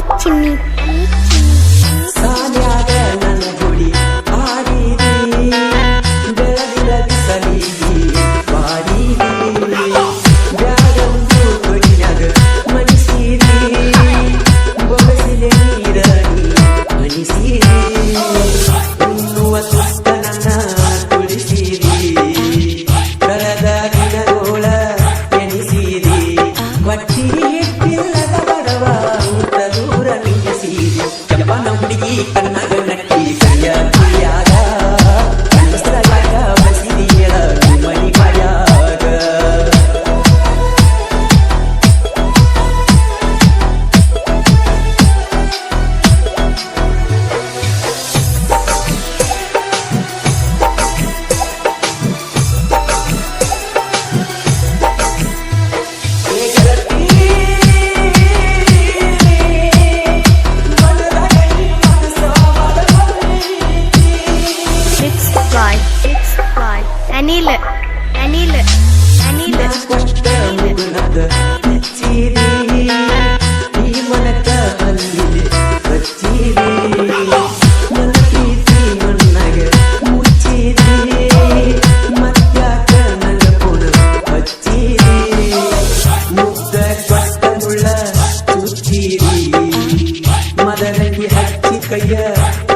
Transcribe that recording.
Jimmy, Jimmy. அணில அணில அணில Yeah.